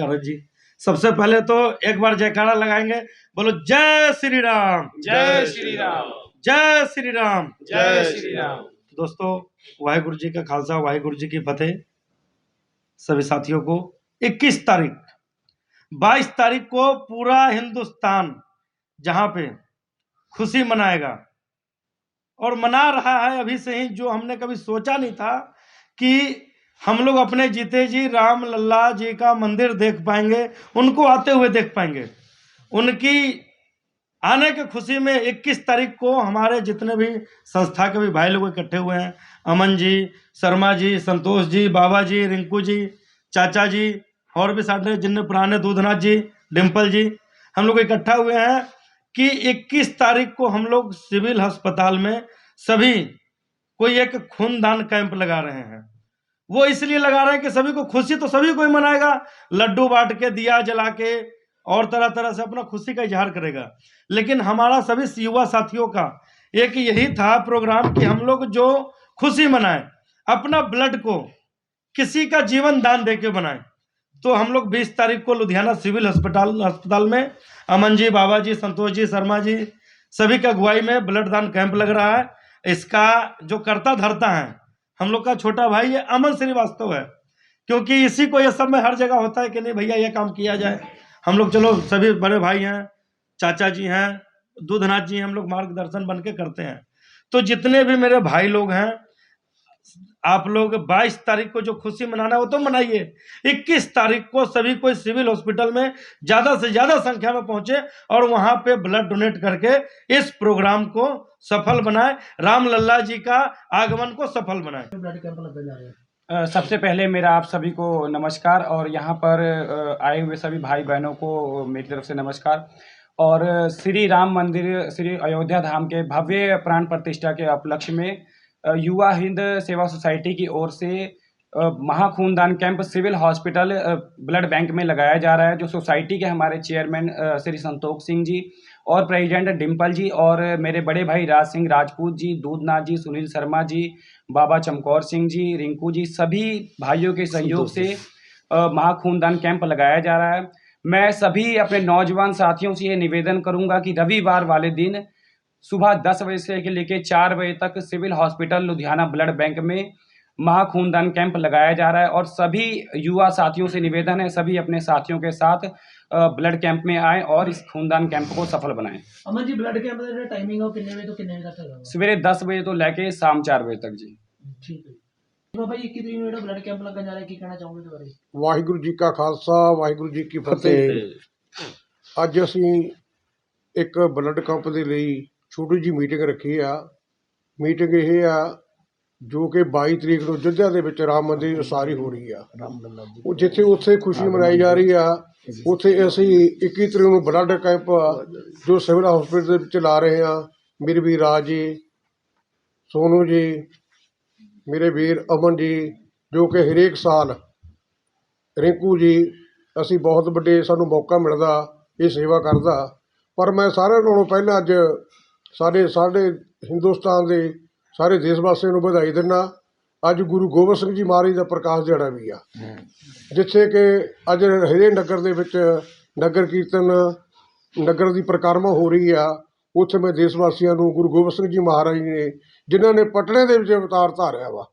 नमस्कार जी। सबसे पहले तो एक बार जयकारा लगाएँगे। बोलो जय श्री राम जय श्री राम जय श्री राम जय श्री राम दोस्तों वाहिगुरु जी का खालसा वाहिगुरु जी की फतेह। सभी साथियों को 21 तारीख 22 तारीख को पूरा हिंदुस्तान जहाँ पे खुशी मनाएगा। और मना रहा है अभी से ही जो हमने कभी सोचा नहीं था कि हम लोग अपने जीते जी राम लल्ला जी का मंदिर देख पाएँगे, उनको आते हुए देख पाएँगे। उनकी आने की खुशी में 21 तारीख को हमारे जितने भी संस्था के भी भाई लोग इकट्ठे हुए हैं, अमन जी, शर्मा जी, संतोष जी, बाबा जी, रिंकू जी, चाचा जी, और भी सारे जिनने पुराने दूधनाथ जी डिम्पल जी, हम लोग इकट्ठा हुए हैं कि 21 तारीख को हम लोग सिविल अस्पताल में सभी कोई एक खूनदान कैंप लगा रहे हैं। वो इसलिए लगा रहे हैं कि सभी को खुशी तो सभी कोई मनाएगा। लड्डू बांट के, दिया जला के और तरह तरह से अपना खुशी का इजहार करेगा। लेकिन हमारा सभी युवा साथियों का एक यही था प्रोग्राम कि हम लोग जो खुशी मनाएँ, अपना ब्लड को किसी का जीवन दान दे के बनाएँ। तो हम लोग 20 तारीख को लुधियाना सिविल अस्पताल अस्पताल में अमन जी, बाबा जी, संतोष जी, शर्मा जी, सभी का अगुवाई में ब्लड दान कैंप लग रहा है। इसका जो करता धरता है हम लोग का छोटा भाई ये अमन श्रीवास्तव है, क्योंकि इसी को यह सब में हर जगह होता है कि नहीं भैया ये काम किया जाए। हम लोग चलो सभी बड़े भाई हैं, चाचा जी हैं, दूधनाथ जी हैं, हम लोग मार्गदर्शन बन के करते हैं। तो जितने भी मेरे भाई लोग हैं आप लोग 22 तारीख को जो खुशी मनाना है वो तो मनाइए। 21 तारीख को सभी कोई सिविल हॉस्पिटल में ज़्यादा से ज़्यादा संख्या में पहुँचे और वहाँ पे ब्लड डोनेट करके इस प्रोग्राम को सफल बनाए राम लल्ला जी का आगमन को सफल बनाए। हैं। सबसे पहले मेरा आप सभी को नमस्कार और यहाँ पर आए हुए सभी भाई बहनों को मेरी तरफ़ से नमस्कार। और श्री राम मंदिर श्री अयोध्या धाम के भव्य प्राण प्रतिष्ठा के उपलक्ष्य में युवा हिंद सेवा सोसाइटी की ओर से महाखूनदान camp civil hospital blood bank में लगाया जा रहा है जो सोसाइटी के हमारे चेयरमैन श्री संतोष सिंह जी और प्रेसिडेंट डिम्पल जी और मेरे बड़े भाई राज सिंह राजपूत जी दूधनाथ जी सुनील शर्मा जी बाबा चमकौर सिंह जी रिंकू जी सभी भाइयों के सहयोग से महाखूनदान कैंप लगाया जा रहा है। मैं सभी अपने नौजवान साथियों से ये निवेदन करूँगा कि रविवार वाले दिन सुबह दस बजे से लेके चार बजे तक civil hospital Ludhiana blood bank में महाखूनदान कैंप लगाया जा रहा है और सभी युवा साथियों से निवेदन है सभी अपने साथियों के साथ अ, ब्लड कैंप में आए और इस खूनदान कैंप को सफल बनाएं ਅਮਨ ਜੀ ਬਲੱਡ ਕੈਂਪ ਦਾ ਜਿਹੜਾ ਟਾਈਮਿੰਗ ਆ ਉਹ ਕਿੰਨੇ ਵਜੇ ਤੋਂ ਕਿੰਨੇ ਵਜੇ ਤੱਕ ਹੈਗਾ ਵਾ? सवेरे दस बजे तो लेके शाम चार बजे तक जी ਠੀਕ ਹੈ ਜੀ ਬਾਬਾ ਜੀ 21 ਤਰੀਕ ਨੂੰ ਜਿਹੜਾ ਬਲੱਡ ਕੈਂਪ ਲੱਗਣ ਜਾ ਰਿਹਾ ਕੀ ਕਹਿਣਾ ਚਾਹੋਗੇ ਇਸ ਬਾਰੇ ਵਾਹਿਗੁਰੂ ਜੀ ਕਾ ਖਾਲਸਾ ਵਾਹਿਗੁਰੂ ਜੀ ਕੀ ਫਤਿਹ ਅੱਜ ਅਸੀਂ ਇੱਕ ਬਲੱਡ ਕੈਂਪ ਦੇ ਲਈ ਛੋਟੀ ਜੀ ਮੀਟਿੰਗ ਰੱਖੀ ਆ। ਮੀਟਿੰਗ ਇਹ ਆ ਜੋ ਕਿ 22 ਤਰੀਕ ਨੂੰ ਅਯੁੱਧਿਆ ਦੇ ਵਿੱਚ ਰਾਮ ਮੰਦਿਰ ਦੀ ਉਸਾਰੀ ਹੋ ਰਹੀ ਆ। ਉਹ ਜਿੱਥੇ ਉੱਥੇ ਖੁਸ਼ੀ ਮਨਾਈ ਜਾ ਰਹੀ ਆ ਉੱਥੇ ਅਸੀਂ 21 ਤਰੀਕ ਨੂੰ ਬਲੱਡ ਕੈਂਪ ਜੋ ਸਿਵਲ ਹਸਪੀਟਲ ਦੇ ਵਿੱਚ ਲਾ ਰਹੇ ਆ। ਮੇਰੇ ਵੀਰ ਰਾਜ ਜੀ ਸੋਨੂ ਜੀ ਮੇਰੇ ਵੀਰ ਅਮਨ ਜੀ ਜੋ ਕਿ ਹਰੇਕ ਸਾਲ ਰਿੰਕੂ ਜੀ ਅਸੀਂ ਬਹੁਤ ਵੱਡੇ ਸਾਨੂੰ ਮੌਕਾ ਮਿਲਦਾ ਇਹ ਸੇਵਾ ਕਰਦਾ। ਪਰ ਮੈਂ ਸਾਰਿਆਂ ਨਾਲੋਂ ਪਹਿਲਾਂ ਅੱਜ ਸਾਡੇ ਸਾਡੇ ਹਿੰਦੁਸਤਾਨ ਦੇ ਸਾਰੇ ਦੇਸ਼ ਵਾਸੀਆਂ ਨੂੰ ਵਧਾਈ ਦਿੰਦਾ ਅੱਜ ਗੁਰੂ ਗੋਬਿੰਦ ਸਿੰਘ ਜੀ ਮਹਾਰਾਜ ਦਾ ਪ੍ਰਕਾਸ਼ ਦਿਹਾੜਾ ਵੀ ਆ। ਜਿੱਥੇ ਕਿ ਅੱਜ ਹਰੇ ਨਗਰ ਦੇ ਵਿੱਚ ਨਗਰ ਕੀਰਤਨ ਨਗਰ ਦੀ ਪ੍ਰਕਰਮਾ ਹੋ ਰਹੀ ਆ। ਉੱਥੇ ਮੈਂ ਦੇਸ਼ ਵਾਸੀਆਂ ਨੂੰ ਗੁਰੂ ਗੋਬਿੰਦ ਸਿੰਘ ਜੀ ਮਹਾਰਾਜ ਨੇ ਜਿਨ੍ਹਾਂ ਨੇ ਪਟਨੇ ਦੇ ਵਿੱਚ ਅਵਤਾਰ ਧਾਰਿਆ ਵਾ।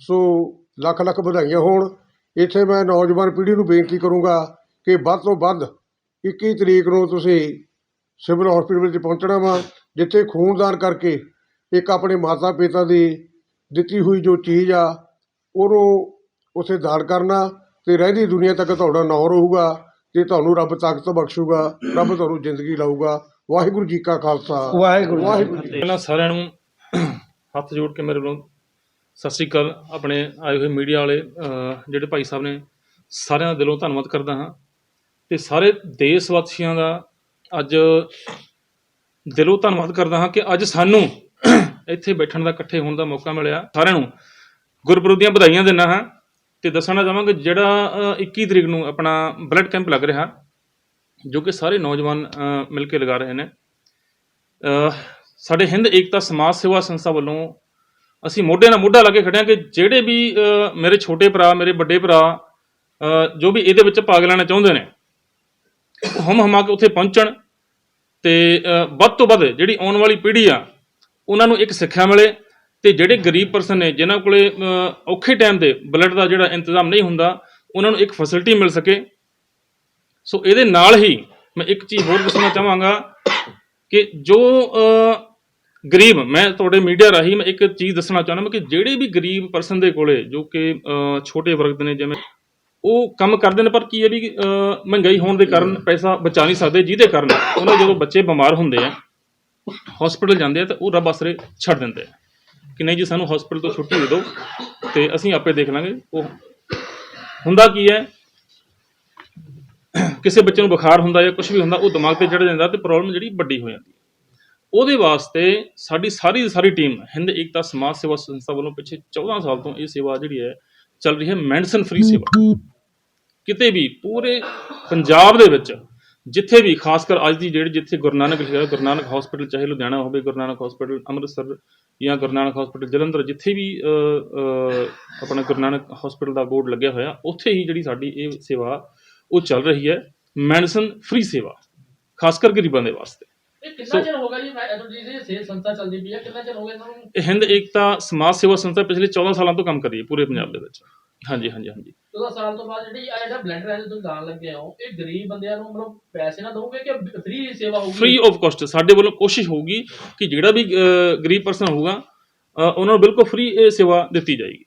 ਸੋ ਲੱਖ ਲੱਖ ਵਧਾਈਆਂ ਹੋਣ। ਇੱਥੇ ਮੈਂ ਨੌਜਵਾਨ ਪੀੜ੍ਹੀ ਨੂੰ ਬੇਨਤੀ ਕਰੂੰਗਾ ਕਿ ਵੱਧ ਤੋਂ ਵੱਧ 21 ਤਰੀਕ ਨੂੰ ਤੁਸੀਂ ਸਿਵਲ ਹਸਪੀਟਲ ਵਿੱਚ ਪਹੁੰਚਣਾ ਵਾ ਜਿੱਥੇ ਖੂਨਦਾਨ ਕਰਕੇ ਇੱਕ ਆਪਣੇ ਮਾਤਾ ਪਿਤਾ ਦੀ ਦਿੱਤੀ ਹੋਈ ਜੋ ਚੀਜ਼ ਆ ਉਹਨੂੰ ਉੱਥੇ ਦਾਨ ਕਰਨਾ ਅਤੇ ਰਹਿੰਦੀ ਦੁਨੀਆ ਤੱਕ ਤੁਹਾਡਾ ਨਾਂ ਰਹੂਗਾ ਅਤੇ ਤੁਹਾਨੂੰ ਰੱਬ ਤਾਕਤ ਬਖਸ਼ੂਗਾ ਰੱਬ ਤੁਹਾਨੂੰ ਜ਼ਿੰਦਗੀ ਲਾਊਗਾ। ਵਾਹਿਗੁਰੂ ਜੀ ਕਾ ਖਾਲਸਾ। ਵਾਹਿਗੁਰੂ ਵਾਹਿਗੁਰੂ ਜੀ ਇਹਨਾਂ ਸਾਰਿਆਂ ਨੂੰ ਹੱਥ ਜੋੜ ਕੇ ਮੇਰੇ ਵੱਲੋਂ ਸਤਿ ਸ੍ਰੀ ਅਕਾਲ। ਆਪਣੇ ਆਏ ਹੋਏ ਮੀਡੀਆ ਵਾਲੇ ਜਿਹੜੇ ਭਾਈ ਸਾਹਿਬ ਨੇ ਸਾਰਿਆਂ ਦਾ ਦਿਲੋਂ ਧੰਨਵਾਦ ਕਰਦਾ ਹਾਂ। ਤੇ ਸਾਰੇ ਦੇਸ਼ ਵਾਸੀਆਂ ਦਾ ਅੱਜ ਦਿਲੋਂ ਧੰਨਵਾਦ ਕਰਦਾ ਹਾਂ ਕਿ ਅੱਜ ਸਾਨੂੰ ਇੱਥੇ ਬੈਠਣ ਦਾ ਇਕੱਠੇ ਹੋਣ ਦਾ ਮੌਕਾ ਮਿਲਿਆ। ਸਾਰਿਆਂ ਨੂੰ ਗੁਰਪੁਰਬ ਦੀਆਂ ਵਧਾਈਆਂ ਦਿੰਦਾ ਹਾਂ ਤੇ ਦੱਸਣਾ ਚਾਹਾਂਗਾ ਜਿਹੜਾ ਅਹ, 21 ਤਰੀਕ ਨੂੰ ਆਪਣਾ ਬਲੱਡ ਕੈਂਪ ਲੱਗ ਰਿਹਾ ਜੋ ਕਿ ਸਾਰੇ ਨੌਜਵਾਨ ਮਿਲ ਕੇ ਲਗਾ ਰਹੇ ਨੇ। ਸਾਡੇ ਹਿੰਦ ਏਕਤਾ ਸਮਾਜ ਸੇਵਾ ਸੰਸਥਾ ਵੱਲੋਂ ਅਸੀਂ ਮੋਢੇ ਨਾਲ ਮੋਢਾ ਲਾ ਕੇ ਖੜੇ ਹਾਂ ਕਿ ਜਿਹੜੇ ਵੀ ਮੇਰੇ ਛੋਟੇ ਭਰਾ ਮੇਰੇ ਵੱਡੇ ਭਰਾ ਜੋ ਵੀ ਇਹਦੇ ਵਿੱਚ ਭਾਗ ਲੈਣਾ ਚਾਹੁੰਦੇ ਨੇ ਹਮ ਹਮਾ ਕੇ ਉੱਥੇ ਪਹੁੰਚਣ ਤੇ ਵੱਧ ਤੋਂ ਵੱਧ ਜਿਹੜੀ ਆਉਣ ਵਾਲੀ ਪੀੜ੍ਹੀ ਆ, ਉਹਨਾਂ ਨੂੰ ਇੱਕ ਸਿੱਖਿਆ ਮਿਲੇ ਤੇ ਜਿਹੜੇ ਗਰੀਬ ਪਰਸਨ ਨੇ, ਜਿਨ੍ਹਾਂ ਕੋਲੇ ਔਖੇ ਟਾਈਮ ਦੇ ਬਲੱਡ ਦਾ ਜਿਹੜਾ ਇੰਤਜ਼ਾਮ ਨਹੀਂ ਹੁੰਦਾ, ਉਹਨਾਂ ਨੂੰ ਇੱਕ ਫੈਸਿਲਿਟੀ ਮਿਲ ਸਕੇ। ਸੋ ਇਹਦੇ ਨਾਲ ਹੀ ਮੈਂ ਇੱਕ ਚੀਜ਼ ਹੋਰ ਦੱਸਣਾ ਚਾਹਾਂਗਾ ਕਿ ਜੋ ਗਰੀਬ, ਮੈਂ ਤੁਹਾਡੇ ਮੀਡੀਆ ਰਾਹੀਂ ਮੈਂ ਇੱਕ ਚੀਜ਼ ਦੱਸਣਾ ਚਾਹੁੰਦਾ ਮੈਂ ਕਿ ਜਿਹੜੇ ਵੀ ਗਰੀਬ ਪਰਸਨ ਦੇ ਕੋਲੇ, ਜੋ ਕਿ ਛੋਟੇ ਵਰਗ ਦੇ ਨੇ, ਜਿਵੇਂ ਉਹ ਕੰਮ ਕਰਦੇ ਨੇ ਪਰ ਕੀ ਹੈ ਵੀ ਅ, ਮਹਿੰਗਾਈ ਹੋਣ ਦੇ ਕਾਰਨ ਪੈਸਾ ਬਚਾ ਨਹੀਂ ਸਕਦੇ ਜਿਹਦੇ ਕਾਰਨ ਉਹਨਾਂ ਦੇ ਜਦੋਂ ਬੱਚੇ ਬਿਮਾਰ ਹੁੰਦੇ ਆ ਹਸਪੀਟਲ ਜਾਂਦੇ ਆ ਤਾਂ ਉਹ ਰੱਬ ਆਸਰੇ ਛੱਡ ਦਿੰਦੇ ਆ। ਕਿ ਨਹੀਂ ਜੀ ਸਾਨੂੰ ਹਸਪੀਟਲ ਤੋਂ ਛੁੱਟੀ ਦੇ ਦਿਓ ਤੇ ਅਸੀਂ ਆਪੇ ਦੇਖ ਲਾਂਗੇ। ਉਹ ਹੁੰਦਾ ਕੀ ਹੈ ਕਿਸੇ ਬੱਚੇ ਨੂੰ ਬੁਖਾਰ ਹੁੰਦਾ ਜਾਂ ਕੁਝ ਵੀ ਹੁੰਦਾ ਉਹ ਦਿਮਾਗ ਤੇ ਚੜ ਜਾਂਦਾ ਤੇ ਪ੍ਰੋਬਲਮ ਜਿਹੜੀ ਵੱਡੀ ਹੋ ਜਾਂਦੀ ਹੈ। ਉਹਦੇ ਵਾਸਤੇ ਸਾਡੀ ਸਾਰੀ ਦੀ ਸਾਰੀ ਟੀਮ ਹਿੰਦ ਏਕਤਾ ਸਮਾਜ ਸੇਵਾ ਸੰਸਥਾ ਵੱਲੋਂ ਪਿੱਛੇ 14 ਸਾਲ ਤੋਂ ਇਹ ਸੇਵਾ ਜਿਹੜੀ ਹੈ ਚੱਲ ਰਹੀ ਹੈ ਮੈਡੀਸਨ ਫ੍ਰੀ ਸੇਵਾ ਕਿਤੇ ਵੀ ਪੂਰੇ ਪੰਜਾਬ ਦੇ ਵਿੱਚ ਜਿੱਥੇ ਵੀ ਖਾਸ ਕਰ ਅੱਜ ਦੀ ਡੇਟ ਜਿੱਥੇ ਗੁਰੂ ਨਾਨਕ ਲਿਖਿਆ ਗੁਰੂ ਨਾਨਕ ਹਸਪੀਟਲ ਚਾਹੇ ਲੁਧਿਆਣਾ ਹੋਵੇ ਗੁਰੂ ਨਾਨਕ ਹਸਪੀਟਲ ਅੰਮ੍ਰਿਤਸਰ ਜਾਂ ਗੁਰੂ ਨਾਨਕ ਹਸਪੀਟਲ ਜਲੰਧਰ ਜਿੱਥੇ ਵੀ ਆਪਣਾ ਗੁਰੂ ਨਾਨਕ ਹਸਪੀਟਲ ਦਾ ਬੋਰਡ ਲੱਗਿਆ ਹੋਇਆ ਉੱਥੇ ਹੀ ਜਿਹੜੀ ਸਾਡੀ ਇਹ ਸੇਵਾ ਉਹ ਚੱਲ ਰਹੀ ਹੈ ਮੈਡੀਸਨ ਫ੍ਰੀ ਸੇਵਾ ਖਾਸ ਕਰ ਗਰੀਬਾਂ ਦੇ ਵਾਸਤੇ। ਇਹ ਕਿੰਨਾ ਚਿਰ ਹੋ ਗਿਆ ਜੀ? ਦੀ ਸੇਲ ਸੰਸਥਾ ਚੱਲਦੀ ਪਈ ਹੈ ਕਿੰਨਾ ਚਿਰ ਹੋ ਗਿਆ ਇਹਨਾਂ ਨੂੰ? ਹਿੰਦ ਏਕਤਾ ਸਮਾਜ ਸੇਵਾ ਸੰਸਥਾ ਪਿਛਲੇ 14 ਸਾਲਾਂ ਤੋਂ ਕੰਮ ਕਰ ਰਹੀ ਹੈ ਪੂਰੇ ਪੰਜਾਬ ਦੇ ਵਿੱਚ। ਹਾਂਜੀ ਹਾਂਜੀ ਹਾਂਜੀ 14 ਸਾਲ ਤੋਂ ਬਾਅਦ ਜਿਹੜੀ ਆ ਜਿਹੜਾ ਬਲੱਡ ਰੈਲੀ ਤੁਸੀਂ ਦਾਨ ਲੱਗੇ ਹੋ ਇਹ ਗਰੀਬ ਬੰਦਿਆਂ ਨੂੰ ਮਤਲਬ ਪੈਸੇ ਨਾ ਦੋਗੇ ਕਿ ਫ੍ਰੀ ਸੇਵਾ ਹੋਊਗੀ ਫ੍ਰੀ ਆਫ ਕਾਸਟ ਸਾਡੇ ਵੱਲੋਂ ਕੋਸ਼ਿਸ਼ ਹੋਊਗੀ ਕਿ ਜਿਹੜਾ ਵੀ ਅ, ਗਰੀਬ ਪਰਸਨ ਹੋਊਗਾ ਅ, ਉਹਨਾਂ ਨੂੰ ਬਿਲਕੁਲ ਫ੍ਰੀ ਇਹ ਸੇਵਾ ਦਿੱਤੀ ਜਾਏਗੀ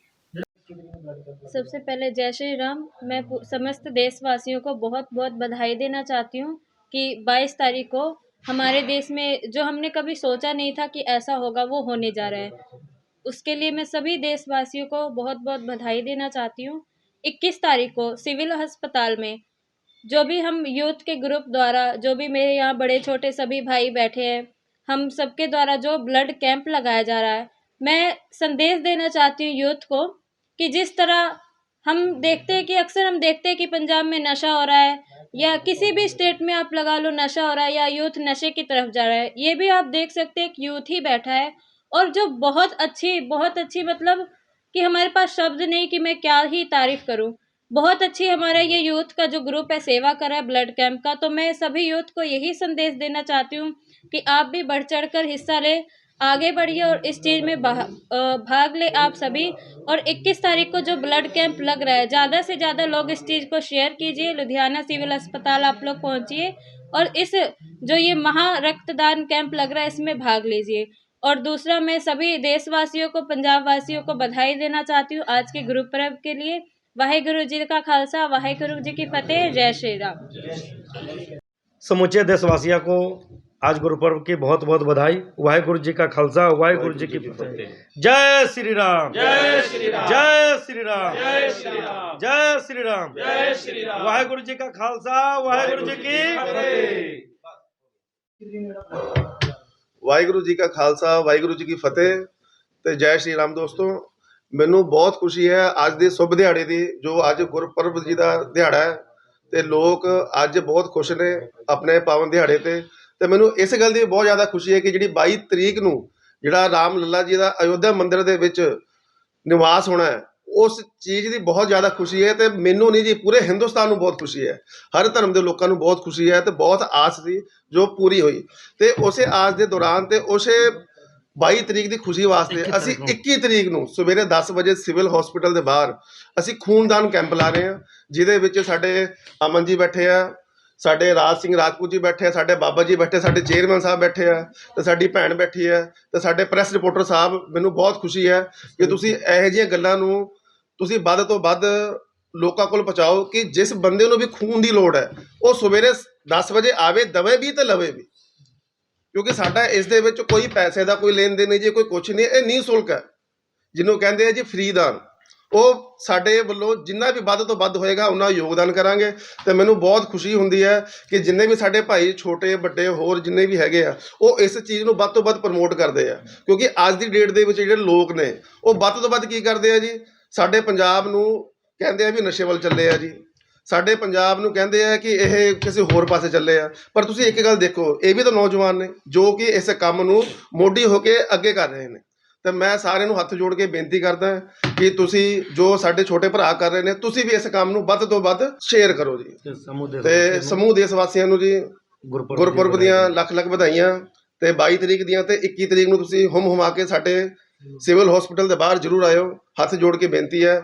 सबसे पहले जय श्री राम मैं पू- समस्त देशवासियों को बहुत बहुत बधाई देना चाहती हूँ कि 22 तारीख को हमारे देश में जो हमने कभी सोचा नहीं था कि ऐसा होगा वो होने जा रहा है उसके लिए मैं सभी देशवासियों को बहुत बहुत बधाई देना चाहती हूँ। 21 तारीख को सिविल अस्पताल में जो भी हम यूथ के ग्रुप द्वारा, जो भी मेरे यहाँ बड़े छोटे सभी भाई बैठे हैं, हम सबके द्वारा जो ब्लड कैंप लगाया जा रहा है, मैं संदेश देना चाहती हूँ यूथ को कि जिस तरह हम देखते हैं कि अक्सर हम देखते हैं कि पंजाब में नशा हो रहा है या किसी भी स्टेट में आप लगा लो नशा हो रहा है या यूथ नशे की तरफ़ जा रहा है, ये भी आप देख सकते हैं कि यूथ ही बैठा है। और जो बहुत अच्छी बहुत अच्छी मतलब कि हमारे पास शब्द नहीं कि मैं क्या ही तारीफ़ करूँ। बहुत अच्छी हमारा ये यूथ का जो ग्रुप है, सेवा कर रहा है ब्लड कैंप का तो मैं सभी यूथ को यही संदेश देना चाहती हूँ कि आप भी बढ़ चढ़ कर हिस्सा ले, आगे बढ़िए और इस चीज़ में भाग ले आप सभी। और 21 तारीख को जो ब्लड कैंप लग रहा है, ज़्यादा से ज़्यादा लोग इस चीज़ को शेयर कीजिए, लुधियाना सिविल अस्पताल आप लोग पहुंचिए और इस जो ये महा रक्तदान कैंप लग रहा है, इसमें भाग लीजिए। और दूसरा मैं सभी देशवासियों को पंजाब वासियों को बधाई देना चाहती हूँ आज के गुरु पर्व के लिए। वाहेगुरु जी का खालसा वाहेगुरु जी की फतेह। जय श्री राम। समूचे देशवासियों को आज गुरु पर्व की बहुत बहुत बधाई। वाहेगुरु जी का खालसा वाहेगुरु जी की फतेह। जय श्री राम। जय श्री राम। जय श्री राम। जय श्री राम। जय श्री राम। जय श्री राम। वाहेगुरु जी का खालसा वाहेगुरु जी की फतेह। ਵਾਹਿਗੁਰੂ ਜੀ ਕਾ ਖਾਲਸਾ, ਵਾਹਿਗੁਰੂ ਜੀ ਕੀ ਫਤਿਹ ਤੇ ਜੈ ਸ਼੍ਰੀ ਰਾਮ ਦੋਸਤੋ। ਮੈਨੂੰ ਬਹੁਤ ਖੁਸ਼ੀ ਹੈ ਅੱਜ ਦੇ ਸ਼ੁਭ ਦਿਹਾੜੇ ਦੀ, ਜੋ ਅੱਜ ਗੁਰਪੁਰਬ ਜੀ ਦਾ ਦਿਹਾੜਾ ਹੈ ਤੇ ਲੋਕ ਅੱਜ ਬਹੁਤ ਖੁਸ਼ ਨੇ ਆਪਣੇ ਪਾਵਨ ਦਿਹਾੜੇ ਤੇ। ਤੇ ਮੈਨੂੰ ਇਸ ਗੱਲ ਦੀ ਬਹੁਤ ਜ਼ਿਆਦਾ ਖੁਸ਼ੀ ਹੈ ਕਿ ਜਿਹੜੀ 22 ਤਰੀਕ ਨੂੰ ਜਿਹੜਾ ਰਾਮ ਲੱਲਾ ਜੀ ਦਾ ਅਯੋਧਿਆ ਮੰਦਿਰ ਦੇ ਵਿੱਚ ਨਿਵਾਸ ਹੋਣਾ ਹੈ ਉਸ ਚੀਜ਼ ਦੀ ਬਹੁਤ ਜ਼ਿਆਦਾ ਖੁਸ਼ੀ ਹੈ ਤੇ ਮੈਨੂੰ ਨਹੀਂ ਜੀ ਪੂਰੇ ਹਿੰਦੁਸਤਾਨ ਨੂੰ ਬਹੁਤ ਖੁਸ਼ੀ ਹੈ। ਹਰ ਧਰਮ ਦੇ ਲੋਕਾਂ ਨੂੰ ਬਹੁਤ ਖੁਸ਼ੀ ਹੈ ਤੇ ਬਹੁਤ ਆਸ ਸੀ ਜੋ ਪੂਰੀ ਹੋਈ। ਤੇ ਉਸੇ ਆਸ ਦੇ ਦੌਰਾਨ ਤੇ ਉਸੇ 22 ਤਰੀਕ ਦੀ ਖੁਸ਼ੀ ਵਾਸਤੇ ਅਸੀਂ 21 ਤਰੀਕ ਨੂੰ ਸਵੇਰੇ 10 ਵਜੇ ਸਿਵਲ ਹਸਪੀਟਲ ਦੇ ਬਾਹਰ ਅਸੀਂ ਖੂਨਦਾਨ ਕੈਂਪ ਲਾ ਰਹੇ ਹਾਂ ਜਿਹਦੇ ਵਿੱਚ ਸਾਡੇ ਅਮਨ ਜੀ ਬੈਠੇ ਆ ਸਾਡੇ ਰਾਜ ਸਿੰਘ ਰਾਜਪੂਤ ਜੀ ਬੈਠੇ ਆ ਸਾਡੇ ਬਾਬਾ ਜੀ ਬੈਠੇ ਸਾਡੇ ਚੇਅਰਮੈਨ ਸਾਹਿਬ ਬੈਠੇ ਆ ਤੇ ਸਾਡੀ ਭੈਣ ਬੈਠੀ ਹੈ ਤੇ ਸਾਡੇ ਪ੍ਰੈਸ ਰਿਪੋਰਟਰ ਸਾਹਿਬ ਮੈਨੂੰ ਬਹੁਤ ਖੁਸ਼ੀ ਹੈ ਕਿ ਤੁਸੀਂ ਇਹੋ ਜਿਹੀਆਂ ਗੱਲਾਂ ਨੂੰ ਤੁਸੀਂ ਵੱਧ ਤੋਂ ਵੱਧ ਲੋਕਾਂ ਕੋਲ ਪਹੁੰਚਾਓ ਕਿ ਜਿਸ ਬੰਦੇ ਨੂੰ ਵੀ ਖੂਨ ਦੀ ਲੋੜ ਹੈ, ਉਹ ਸਵੇਰੇ 10 ਵਜੇ ਆਵੇ, ਦਵੇ ਵੀ ਤੇ ਲਵੇ ਵੀ। ਕਿਉਂਕਿ ਸਾਡਾ ਇਸ ਦੇ ਵਿੱਚ ਕੋਈ ਪੈਸੇ ਦਾ ਕੋਈ ਲੈਣ ਦੇਣ ਨਹੀਂ ਜੀ, ਕੋਈ ਕੁਝ ਨਹੀਂ, ਇਹ ਨਹੀਂ ਸ਼ੁਲਕ ਹੈ। ਜਿਹਨੂੰ ਕਹਿੰਦੇ ਆ ਜੀ ਫ੍ਰੀ ਦਾਨ। ਉਹ ਸਾਡੇ ਵੱਲੋਂ ਜਿੰਨਾ ਵੀ ਵੱਧ ਤੋਂ ਵੱਧ ਹੋਏਗਾ, ਉਹਨਾਂ ਯੋਗਦਾਨ ਕਰਾਂਗੇ। ਤੇ ਮੈਨੂੰ ਬਹੁਤ ਖੁਸ਼ੀ ਹੁੰਦੀ ਹੈ ਕਿ ਜਿੰਨੇ ਵੀ ਸਾਡੇ ਭਾਈ ਛੋਟੇ, ਵੱਡੇ, ਹੋਰ ਜਿੰਨੇ ਵੀ ਹੈਗੇ ਆ, ਉਹ ਇਸ ਚੀਜ਼ ਨੂੰ ਵੱਧ ਤੋਂ ਵੱਧ ਪ੍ਰਮੋਟ ਕਰਦੇ ਆ। ਕਿਉਂਕਿ ਅੱਜ ਦੀ ਡੇਟ ਦੇ ਵਿੱਚ ਜਿਹੜੇ ਲੋਕ ਨੇ, ਉਹ ਵੱਧ ਤੋਂ ਵੱਧ ਕੀ ਕਰਦੇ ਆ ਜੀ? ਸਾਡੇ ਪੰਜਾਬ ਨੂੰ ਕਹਿੰਦੇ ਆ ਵੀ ਨਸ਼ੇ ਵੱਲ ਚੱਲੇ ਆ ਜੀ। ਸਾਡੇ ਪੰਜਾਬ ਨੂੰ ਕਹਿੰਦੇ ਆ ਕਿ ਇਹ ਕਿਸੇ ਹੋਰ ਪਾਸੇ ਚੱਲੇ ਆ। ਪਰ ਤੁਸੀਂ ਇੱਕ ਗੱਲ ਦੇਖੋ ਇਹ ਵੀ ਤਾਂ ਨੌਜਵਾਨ ਨੇ ਜੋ ਕਿ ਇਸ ਕੰਮ ਨੂੰ ਮੋਢੀ ਹੋ ਕੇ ਅੱਗੇ ਕਰ ਰਹੇ ਨੇ। ਤੇ ਮੈਂ ਸਾਰਿਆਂ ਨੂੰ ਹੱਥ ਜੋੜ ਕੇ ਬੇਨਤੀ ਕਰਦਾ ਕਿ ਤੁਸੀਂ ਜੋ ਸਾਡੇ ਛੋਟੇ ਭਰਾ ਕਰ ਰਹੇ ਨੇ ਤੁਸੀਂ ਵੀ ਇਸ ਕੰਮ ਨੂੰ ਵੱਧ ਤੋਂ ਵੱਧ ਸ਼ੇਅਰ ਕਰੋ ਜੀ। ਤੇ ਸਮੂਹ ਦੇਸ਼ ਵਾਸੀਆਂ ਨੂੰ। ਜੀ ਗੁਰਪੁਰਬ ਦੀਆਂ ਲੱਖ ਲੱਖ ਵਧਾਈਆਂ ਤੇ 22 ਤਰੀਕ ਦੀਆਂ ਤੇ 21 ਤਰੀਕ ਨੂੰ ਤੁਸੀਂ ਹੁਮ ਹੁਮਾ ਕੇ ਸਾਡੇ ਸਿਵਲ ਹਸਪੀਟਲ ਦੇ ਬਾਹਰ ਜਰੂਰ ਆਇਓ। ਹੱਥ ਜੋੜ ਕੇ ਬੇਨਤੀ ਹੈ।